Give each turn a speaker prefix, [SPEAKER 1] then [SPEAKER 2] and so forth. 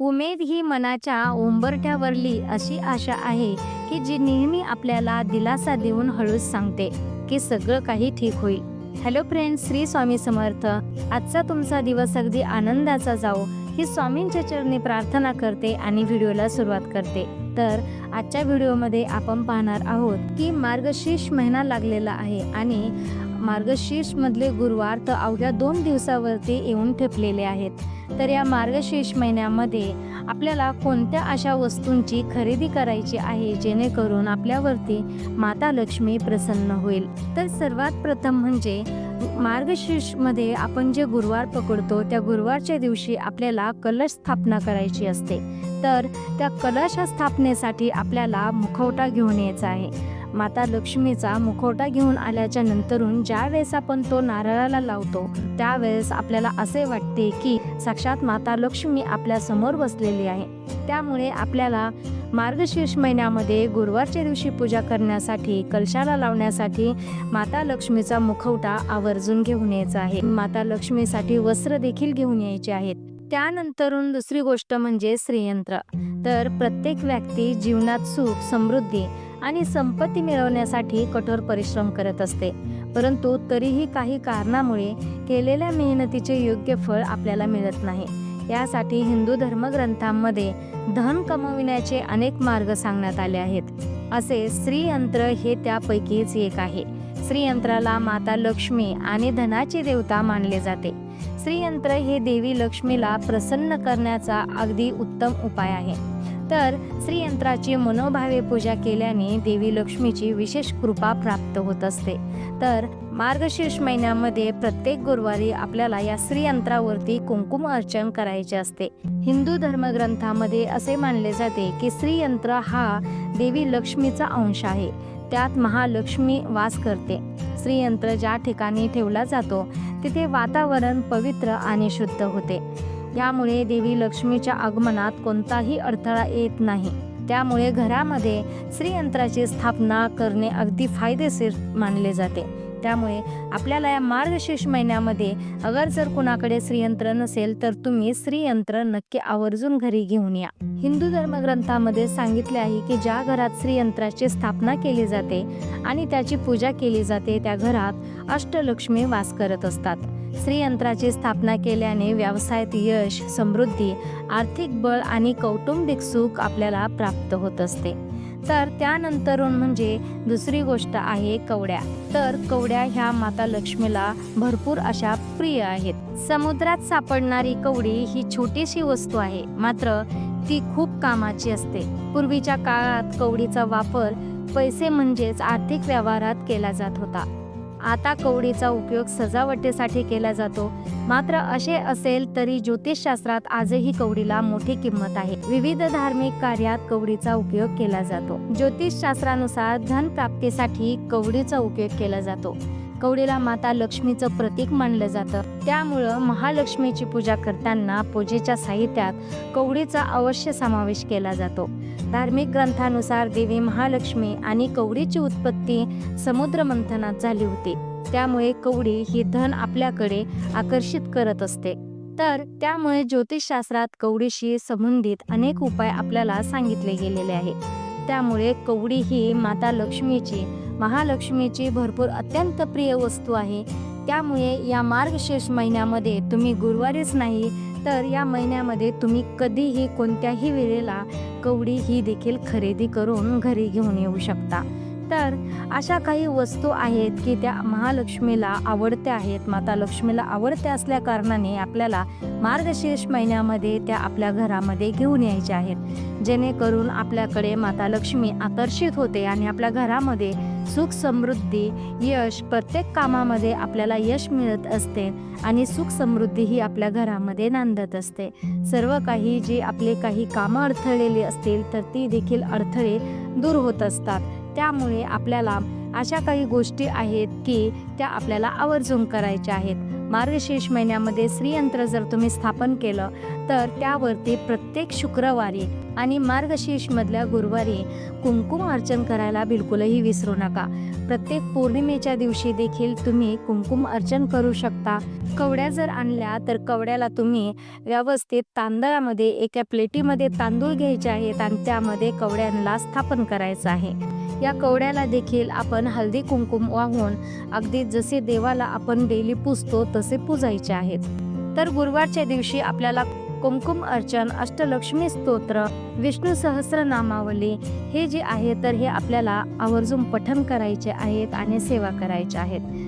[SPEAKER 1] उमेद ही मनाच्या उंबरठ्यावरली अशी आशा आहे की जी नेहमी आपल्याला दिलासा देऊन हळूच सांगते की सगळं काही ठीक होईल. Hello friends Shri Swami Samarth. आजचा तुमचा दिवस अगदी आनंदाचा जाओ ही स्वामींच्या चरणी प्रार्थना करते आणि व्हिडिओला सुरुवात करते. तर आजच्या व्हिडिओमध्ये आपण पाहणार आहोत की मार्गशीर्ष महिना लागलेला आहे आणि मार्गशीर्ष मधले गुरुवार तर अवघ्या दोन दिवसावरती येऊन ठेपलेले आहेत. तर या मार्गशीर्ष महिन्यामध्ये आपल्याला कोणत्या अशा वस्तूंची खरेदी करायची आहे जेणेकरून आपल्यावरती माता लक्ष्मी प्रसन्न होईल? तर सर्वात प्रथम म्हणजे मार्गशीर्षमध्ये आपण जे गुरुवार पकडतो त्या गुरुवारच्या दिवशी आपल्याला कलश स्थापना करायची असते. तर त्या कलश स्थापनेसाठी आपल्याला मुखवटा घेऊन यायचा आहे. माता लक्ष्मीचा मुखवटा घेऊन आल्याच्या नंतरून ज्या वेळेस आपण तो नारळाला लावतो त्यावेळेस आपल्याला असे वाटते की साक्षात माता लक्ष्मी आपल्यासमोर बसलेली आहे. त्यामुळे आपल्याला मार्गशीर्ष महिन्यामध्ये गुरुवारच्या दिवशी पूजा करण्यासाठी कलशाला लावण्यासाठी माता लक्ष्मीचा मुखवटा आवर्जून घेऊन यायचा आहे. माता लक्ष्मीसाठी वस्त्र देखील घेऊन यायचे आहेत. त्यानंतरून दुसरी गोष्ट म्हणजे श्रीयंत्र तर प्रत्येक व्यक्ती जीवनात सुख समृद्धी आणि संपत्ती मिळवण्यासाठी कठोर परिश्रम करत असते. परंतु तरीही काही कारणामुळे केलेल्या मेहनतीचे योग्य फळ आपल्याला मिळत नाही. यासाठी हिंदू धर्मग्रंथांमध्ये धन कमविण्याचे अनेक मार्ग सांगण्यात आले आहेत. असे श्रीयंत्र हे त्यापैकीच एक आहे. श्रीयंत्राला माता लक्ष्मी आणि धनाची देवता मानले जाते. श्रीयंत्र हे देवी लक्ष्मीला प्रसन्न करण्याचा अगदी उत्तम उपाय आहे. तर श्रीयंत्राची मनोभावे पूजा केल्याने देवी लक्ष्मीची विशेष कृपा प्राप्त होत असते. तर मार्गशीर्ष महिन्यामध्ये प्रत्येक गुरुवारी आपल्याला या श्रीयंत्रावरती कुंकुम अर्चन करायचे असते. हिंदू धर्मग्रंथामध्ये असे मानले जाते की श्रीयंत्र हा देवी लक्ष्मीचा अंश आहे. त्यात महालक्ष्मी वास करते. श्रीयंत्र ज्या ठिकाणी ठेवला जातो तिथे वातावरण पवित्र आणि शुद्ध होते. यामुळे देवी लक्ष्मीच्या आगमनात कोणताही अडथळा येत नाही. त्यामुळे घरामध्ये श्रीयंत्राची स्थापना करणे अगदी फायदेशीर मानले जाते. त्यामुळे आपल्याला या मार्गशीर्ष महिन्यामध्ये अगर जर कुणाकडे श्रीयंत्र नसेल तर तुम्ही श्रीयंत्र नक्की आवर्जून घरी घेऊन या. हिंदू धर्मग्रंथामध्ये सांगितले आहे की ज्या घरात श्रीयंत्राची स्थापना केली जाते आणि त्याची पूजा केली जाते त्या घरात अष्टलक्ष्मी वास करत असतात. श्रीयंत्राची स्थापना केल्याने व्यवसायात यश समृद्धी आर्थिक बळ आणि कौटुंबिक सुख आपल्याला प्राप्त होत असते. तर त्यानंतरून म्हणजे दुसरी गोष्ट आहे कवड्या. तर कवड्या ह्या माता लक्ष्मीला भरपूर अशा प्रिय आहेत. समुद्रात सापडणारी कवडी ही छोटीशी वस्तू आहे मात्र ती खूप कामाची असते. पूर्वीच्या काळात कवडीचा वापर पैसे म्हणजेच आर्थिक व्यवहारात केला जात होता. आता कवडीचा उपयोग सजावटीसाठी केला जातो. मात्र असे असेल तरी ज्योतिषशास्त्रात आजही कवडीला मोठी किंमत आहे. विविध धार्मिक कार्यात कवडीचा उपयोग केला जातो. ज्योतिषशास्त्रानुसार धन प्राप्तीसाठी कवडीचा उपयोग केला जातो. कवडीला माता लक्ष्मीचं प्रतीक मानलं जातं. त्यामुळं महालक्ष्मीची पूजा करताना पूजेच्या साहित्यात कवडीचा अवश्य समावेश केला जातो. धार्मिक ग्रंथानुसार देवी महालक्ष्मी आणि कवडीची उत्पत्ती समुद्र मंथनात झाली होती. त्यामुळे कवडी ही धन आपल्याकडे आकर्षित करत असते. तर त्यामुळे ज्योतिषशास्त्रात कवडीशी संबंधित अनेक उपाय आपल्याला सांगितले गेलेले आहे. त्यामुळे कवडी ही माता लक्ष्मीची महालक्ष्मीची भरपूर अत्यंत प्रिय वस्तू आहे. त्यामुळे या मार्गशीर्ष महिन्यामध्ये तुम्ही गुरुवारीच नाही तर या महिन्यामध्ये तुम्ही कधीही कोणत्याही वेळेला कवडी ही देखील खरेदी करून घरी घेऊन येऊ शकता. तर अशा काही वस्तू आहेत की त्या महालक्ष्मीला आवडत्या आहेत. माता लक्ष्मीला आवडत्या असल्या कारणाने आपल्याला मार्गशीर्ष महिन्यामध्ये त्या आपल्या घरामध्ये घेऊन यायच्या आहेत. जेणेकरून आपल्याकडे माता लक्ष्मी आकर्षित होते आणि आपल्या घरामध्ये सुख समृद्धी यश प्रत्येक कामामध्ये आपल्याला यश मिळत असते आणि सुख समृद्धी ही आपल्या घरामध्ये नांदत असते. सर्व काही जी आपले काही कामं अडथळलेली असतील तर ती देखील अडथळे दूर होत असतात. त्यामुळे आपल्याला अशा काही गोष्टी आहेत की त्या आपल्याला आवर्जून करायच्या आहेत. मार्गशीर्ष महिन्यामध्ये श्रीयंत्र जर तुम्ही स्थापन केलं तर त्यावरती प्रत्येक शुक्रवारी आणि मार्गशीर्षमधल्या गुरुवारी कुंकुम अर्चन करायला बिलकुलही विसरू नका. प्रत्येक पौर्णिमेच्या दिवशी देखील तुम्ही कुंकुम अर्चन करू शकता. कवड्या जर आणल्या तर कवड्याला तुम्ही व्यवस्थित तांदळामध्ये एका प्लेटीमध्ये तांदूळ घ्यायचे आहेत आणि त्यामध्ये कवड्यांना स्थापन करायचं आहे. या कवड्याला देखील आपण हळदी कुंकुम वाहून अगदी जसे देवाला आपण डेली पुजतो तसे पुजायचे आहेत. तर गुरुवारच्या दिवशी आपल्याला कुंकुम अर्चन अष्टलक्ष्मी स्तोत्र विष्णू सहस्रनामावली हे जे आहे तर हे आपल्याला आवर्जून पठन करायचे आहेत आणि सेवा करायच्या आहेत.